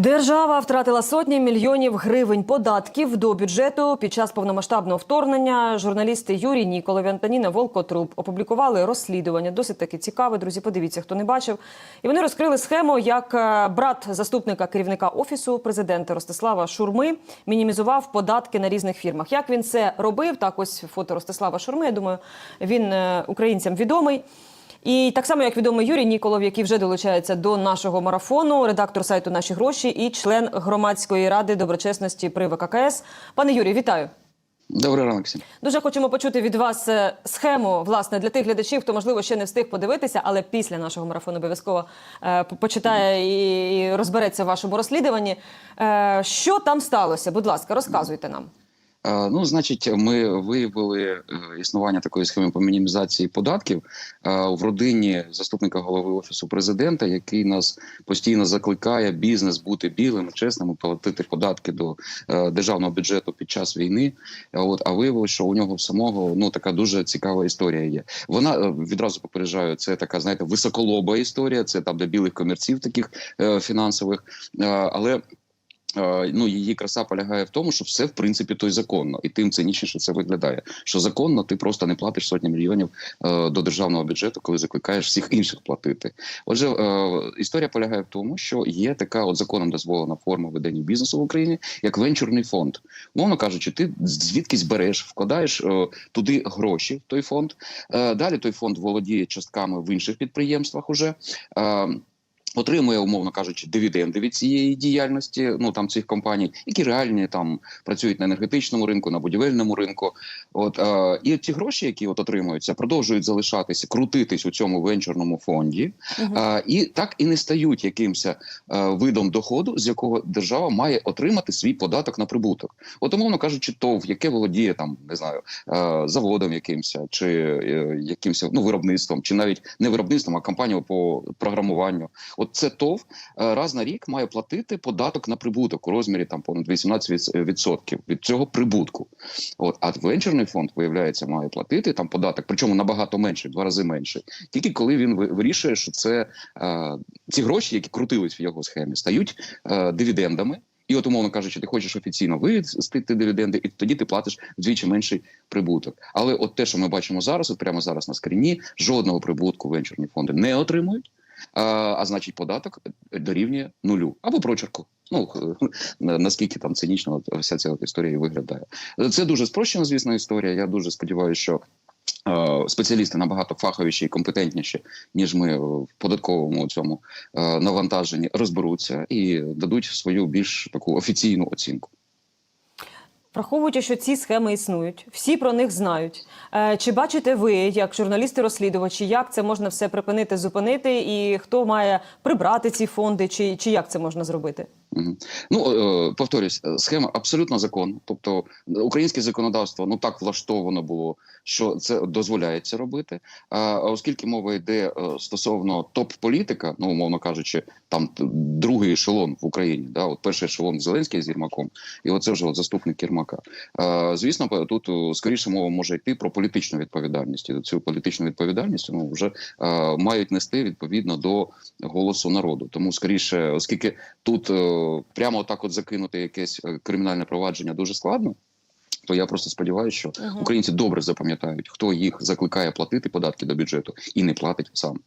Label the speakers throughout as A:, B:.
A: Держава втратила сотні мільйонів гривень податків до бюджету під час повномасштабного вторгнення. Журналісти Юрій Ніколов і Антоніна Волкотруб опублікували розслідування. Досить таки цікаве. Друзі, подивіться, хто не бачив. І вони розкрили схему, як е, брат заступника керівника офісу президента Ростислава Шурми мінімізував податки на різних фірмах. Як він це робив? Так, ось фото Ростислава Шурми. Я думаю, він е, українцям відомий. І так само, як відомий Юрій Ніколов, який вже долучається до нашого марафону, редактор сайту Наші гроші і член громадської ради доброчесності при ВККС. Пане Юрій, вітаю.
B: Добрий ранок всім.
A: Дуже хочемо почути від вас е, схему власне для тих глядачів, хто можливо ще не встиг подивитися, але після нашого марафону обов'язково е, почитає і, і розбереться в вашому розслідуванні. Е, що там сталося? Будь ласка, розказуйте нам.
B: Е, Ну, значить, ми виявили е, існування такої схеми по мінімізації податків е, в родині заступника голови офісу президента, який нас постійно закликає бізнес бути білим, чесним, платити податки до державного бюджету під час війни. От а виявилося, що у нього самого ну така дуже цікава історія є. Вона відразу попереджаю, це така, знаєте, високолоба історія. Це там для білих комірців таких фінансових, але. Е, Ну, її краса полягає в тому, що все в принципі то й законно, і тим цинічніше це виглядає. Що законно ти просто не платиш сотні мільйонів е, до державного бюджету, коли закликаєш всіх інших платити. Отже, е, історія полягає в тому, що є така от законом дозволена форма ведення бізнесу в Україні, як венчурний фонд. Мовно кажучи, ти звідкись береш, вкладаєш е, туди гроші в той фонд. Е, далі той фонд володіє частками в інших підприємствах. Уже е, Отримує, умовно кажучи, дивіденди від цієї діяльності, ну там цих компаній, які реальні там працюють на енергетичному ринку, на будівельному ринку. От е, і ці гроші, які от отримуються, продовжують залишатися, крутитись у цьому венчурному фонді,
A: Мгм.
B: е, і так і не стають якимось е, видом доходу, з якого держава має отримати свій податок на прибуток. От, умовно кажучи, ТОВ, яке володіє там, не знаю, е, заводом якимось, чи е, якимось ну виробництвом, чи навіть не виробництвом, а компанією по програмуванню. От це ТОВ е, раз на рік має платити податок на прибуток у розмірі там понад 18% від цього прибутку. От а венчурний фонд виявляється, має платити там податок, причому набагато менше, в два рази менше. Тільки коли він вирішує, що це е, ці гроші, які крутились в його схемі, стають е, дивідендами. І, от, умовно кажучи, ти хочеш офіційно вивести дивіденди, і тоді ти платиш вдвічі менший прибуток. Але от те, що ми бачимо зараз, от прямо зараз на скріні, жодного прибутку венчурні фонди не отримують. А, значить, податок дорівнює нулю або прочерку. Ну наскільки там цинічно вся ця історія виглядає. Це дуже спрощена, звісно, історія. Я дуже сподіваюся, що. Спеціалісти набагато фаховіші і компетентніші, ніж ми в податковому цьому навантаженні, розберуться і дадуть свою більш таку офіційну оцінку.
A: Враховуючи, що ці схеми існують, всі про них знають. Е, Чи бачите ви, як журналісти-розслідувачі, як це можна все припинити, зупинити, і хто має прибрати ці фонди, чи, чи як це можна зробити?
B: Ну е, повторюсь, е, схема абсолютно законна. Тобто е, українське законодавство ну так влаштовано було, що це дозволяється робити. А а оскільки мова йде стосовно топ-політика, ну умовно кажучи, там другий ешелон в Україні, да, от перший ешелон Зеленський з Єрмаком, і оце вже от заступник Єрмака. Е, Звісно, тут скоріше мова може йти про політичну відповідальність. І цю політичну відповідальність ну вже е, мають нести відповідно до голосу народу. Тому скоріше, оскільки тут прямо так от закинути якесь е, кримінальне провадження дуже складно. То я просто сподіваюся, що українці добре запам'ятають, хто їх закликає платити податки до бюджету і не платить сам.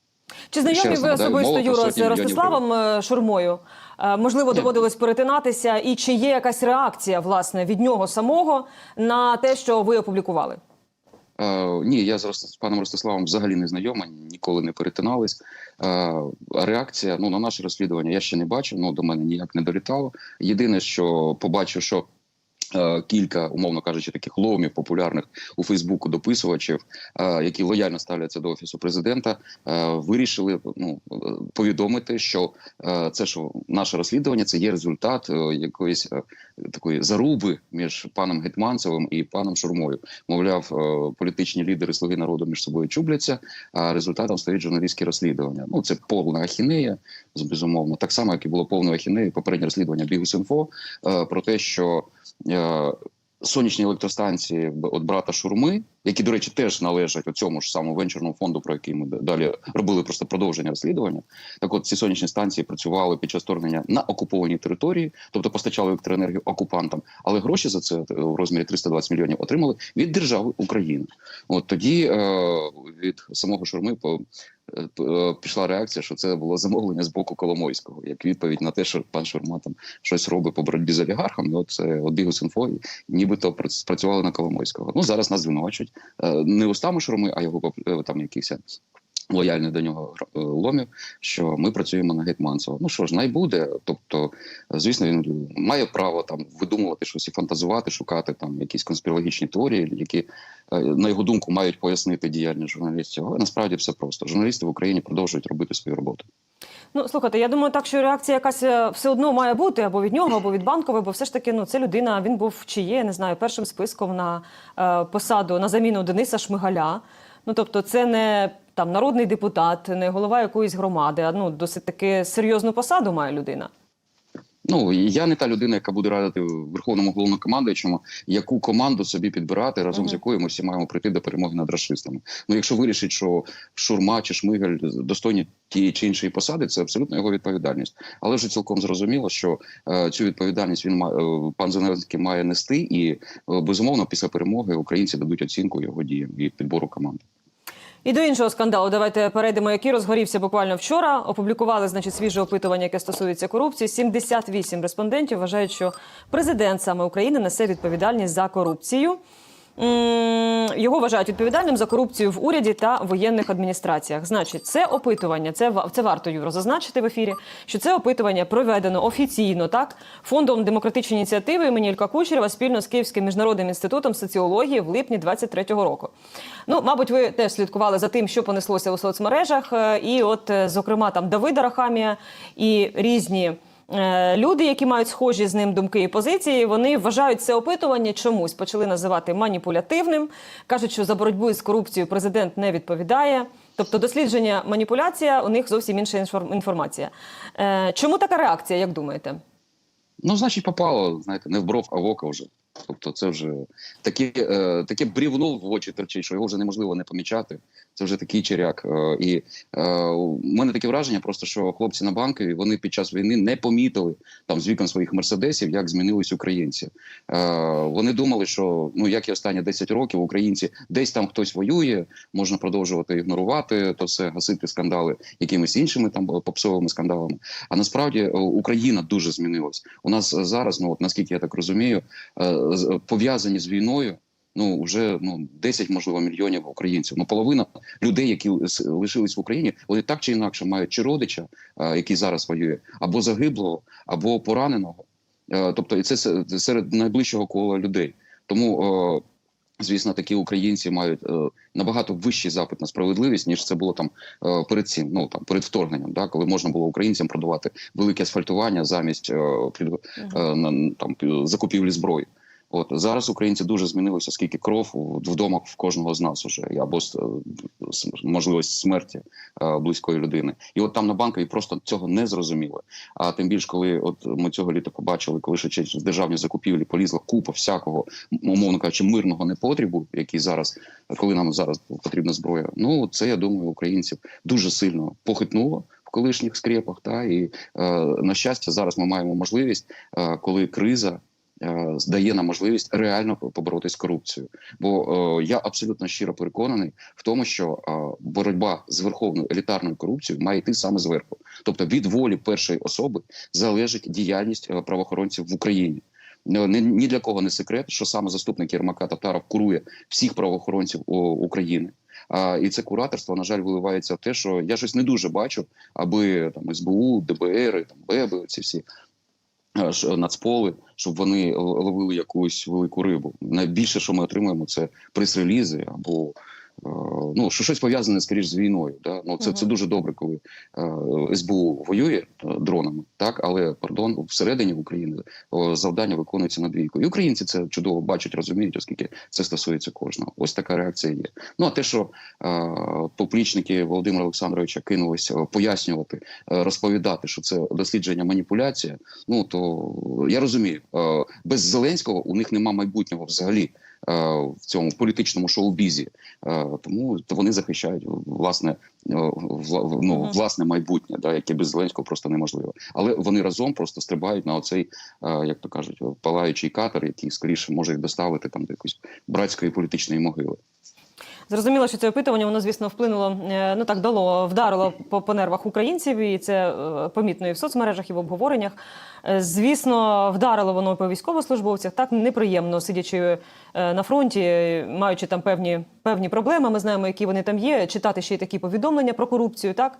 A: Чи знайомі ви особисто Юро з Ростиславом е, Шурмою? Е, Можливо, доводилось перетинатися, і чи є якась реакція власне від нього самого на те, що ви опублікували?
B: Е, ні, я з, паном Ростиславом взагалі не знайома, ніколи не перетинались. Е, реакція ну на наше розслідування я ще не бачив, ну до мене ніяк не долітало. Єдине, що побачив, що. Е, Кілька, умовно кажучи, таких ломів популярних у Фейсбуку дописувачів, е, які лояльно ставляться до офісу президента, е, вирішили ну повідомити, що це що наше розслідування це є результат якоїсь такої заруби між паном Гетманцевим і паном Шурмою. Мовляв, політичні лідери слуги народу між собою чубляться, а результатом стають журналістські розслідування. Ну це повна ахінея, безумовно. Так само, як і було повною ахінею попереднє розслідування Бігус.Інфо про те, що сонячні електростанції от брата Шурми які, до речі, теж належать цьому ж самому венчурному фонду, про який ми далі робили просто продовження розслідування. Так, от ці сонячні станції працювали під час вторгнення на окупованій території, тобто постачали електроенергію окупантам, але гроші за це е, в розмірі 320 мільйонів отримали від держави України. От тоді е, від самого Шурми по е, е, пішла реакція, що це було замовлення з боку Коломойського, як відповідь на те, що пан Шурма там щось робить по боротьбі з олігархами. Ну, це от Бігус.Інфо, і нібито пр- спрацювали на Коломойського. Ну зараз нас звинувачують е, не устами Шурми, а його е, там якихось лояльних до нього е, ломів, що ми працюємо на Гетманцева. Ну що ж, найбуде. Тобто, е, звісно, він має право там видумувати щось і фантазувати, шукати там якісь конспірологічні теорії, які е, на його думку мають пояснити діяльність журналістів. Але насправді все просто. Журналісти в Україні продовжують робити свою роботу.
A: Ну слухайте, я думаю, так що реакція якась е, все одно має бути або від нього, або від банкової, бо все ж таки, ну це людина. Він був чи є, я не знаю, першим списком на е, посаду на заміну Дениса Шмигаля. Ну тобто, це не там народний депутат, не голова якоїсь громади, а ну досить таки серйозну посаду має людина.
B: Ну я не та людина, яка буде радити верховному головнокомандуючому, яку команду собі підбирати, разом
A: Мгм.
B: з якою ми всі маємо прийти до перемоги над расистами. Ну, якщо вирішить, що Шурма чи Шмигель достойні тієї чи іншої посади, це абсолютно його відповідальність. Але вже цілком зрозуміло, що е, цю відповідальність він ма- е, пан Зеленський має нести, і е, безумовно після перемоги українці дадуть оцінку його діям і підбору команди.
A: І до іншого скандалу давайте перейдемо, який розгорівся буквально вчора. Опублікували значить свіже опитування, яке стосується корупції. 78 респондентів вважають, що президент саме України несе відповідальність за корупцію. Його вважають відповідальним за корупцію в уряді та воєнних адміністраціях. Значить, це опитування, це це варто Юро зазначити в ефірі. Що це опитування проведено офіційно, так фондом демократичної ініціативи імені Ілька Кучерєва спільно з Київським міжнародним інститутом соціології в липні 23-го року. Ну, мабуть, ви теж слідкували за тим, що понеслося у соцмережах. Е, І, от, е, зокрема, там Давида Рахамія і різні. Е, Люди, які мають схожі з ним думки і позиції, вони вважають це опитування чомусь почали називати маніпулятивним. кажуть, що за боротьбу з корупцією президент не відповідає. Тобто, дослідження маніпуляція у них зовсім інша інформ- інформація. Е, Чому така реакція, як думаєте?
B: Ну, значить, попало, знаєте, не в бров, а в око вже. Тобто, це вже таке, таке брівно в очі терчить, що його вже неможливо не помічати. Це вже такий черяк. Е, і е, у мене таке враження, просто що хлопці на банкові вони під час війни не помітили там з вікон своїх мерседесів, як змінились українці. Е, вони думали, що ну як і останні 10 років українці десь там хтось воює, можна продовжувати ігнорувати то все, гасити скандали якимись іншими там попсовими скандалами. А насправді Україна дуже змінилась. У нас зараз, ну от наскільки я так розумію, пов'язані з війною. Ну вже ну 10, можливо, мільйонів українців. Ну половина людей, які лишились в Україні, вони так чи інакше мають чи родича, який зараз воює, або загиблого, або пораненого. Тобто, і це серед найближчого кола людей. Тому, звісно, такі українці мають е, набагато вищий запит на справедливість, ніж це було там е, перед цим, ну там перед вторгненням, да, коли можна було українцям продавати велике асфальтування замість е, е, на там закупівлі зброї. От зараз українці дуже змінилися, оскільки кров вдома в кожного з нас уже або с- можливість смерті е, близької людини. І от там на банковій просто цього не зрозуміли. А тим більше, коли от ми цього літа побачили, коли ще через державні закупівлі полізла купа всякого, умовно кажучи, мирного непотрібу, який зараз, коли нам зараз потрібна зброя. Ну це я думаю, українців дуже сильно похитнуло. Колишніх скрепах, та і е, на щастя, зараз ми маємо можливість, е, коли криза е, дає нам можливість реально поборотися з корупцією. Бо е, я абсолютно щиро переконаний в тому, що е, боротьба з верховною елітарною корупцією має йти саме зверху. Тобто від волі першої особи залежить діяльність е, правоохоронців в Україні. Ну, Ні, для кого не секрет, що саме заступник Єрмака Татаров курує всіх правоохоронців України. А, і це кураторство, на жаль, виливається в те, що я щось не дуже бачу, аби там СБУ, ДБР, там БЕБи, ці всі е, нацполи, щоб вони ловили якусь велику рибу. Найбільше, що ми отримуємо, це прес-релізи або е, ну що щось пов'язане скоріш з війною. Да? Ну це, це дуже добре, коли е, СБУ воює е, дронами, так але пардон, всередині України завдання виконується на двійку. І українці це чудово бачать, розуміють, оскільки це стосується кожного. Ось така реакція є. Ну а те, що е, поплічники Володимира Олександровича кинулися пояснювати, е, розповідати, що це дослідження маніпуляція. Ну то я розумію, е, без Зеленського у них нема майбутнього взагалі. В цьому політичному шоу-бізі. Е, Тому то вони захищають власне е, ну, власне майбутнє, да, яке без Зеленського просто неможливо. Але вони разом просто стрибають на оцей, е, як то кажуть, палаючий катер, який скоріше може їх доставити там до якоїсь братської політичної могили.
A: Зрозуміло, що це опитування воно, звісно, вплинуло, е, ну так дало, вдарило по, по нервах українців, і це е, помітно і в соцмережах, і в обговореннях. Е, Звісно, вдарило воно по військовослужбовцях. Так неприємно, сидячи на фронті, маючи там певні, певні проблеми. Ми знаємо, які вони там є. Читати ще й такі повідомлення про корупцію. Так.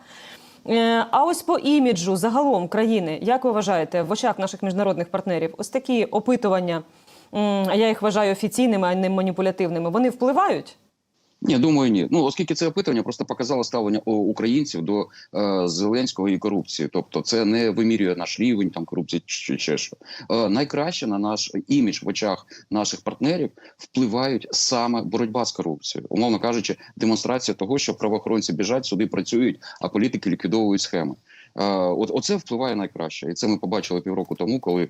A: А ось по іміджу загалом країни, як ви вважаєте, в очах наших міжнародних партнерів, ось такі опитування, я їх вважаю офіційними, а не маніпулятивними, вони впливають?
B: Ні, думаю, ні. Ну оскільки це опитування просто показало ставлення українців до е, Зеленського і корупції. Тобто, це не вимірює наш рівень там корупції чи ще що. Е, найкраще на наш імідж в очах наших партнерів впливають саме боротьба з корупцією, умовно кажучи, демонстрація того, що правоохоронці біжать, суди працюють, а політики ліквідовують схеми. Е, От оце впливає найкраще, і це ми побачили півроку тому, коли е,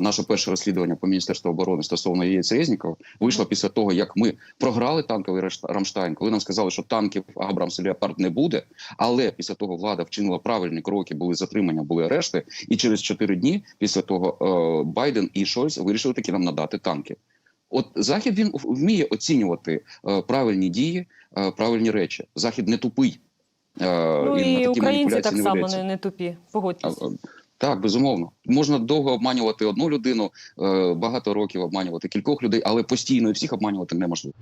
B: наше перше розслідування по міністерству оборони стосовно ЄС Резнікова вийшло після того, як ми програли танковий Рамштайн, коли нам сказали, що танків Абрамс і Леопард не буде. Але після того влада вчинила правильні кроки, були затримання, були арешти. І через чотири дні після того е, Байден і Шольц вирішили таки нам надати танки. От захід він вміє оцінювати правильні дії, правильні речі. Захід не тупий. Е,
A: Ну і,
B: і
A: українці так само не, не тупі. Погодьтесь.
B: Так, безумовно. Можна довго обманювати одну людину, е, багато років обманювати кількох людей, але постійно всіх обманювати неможливо.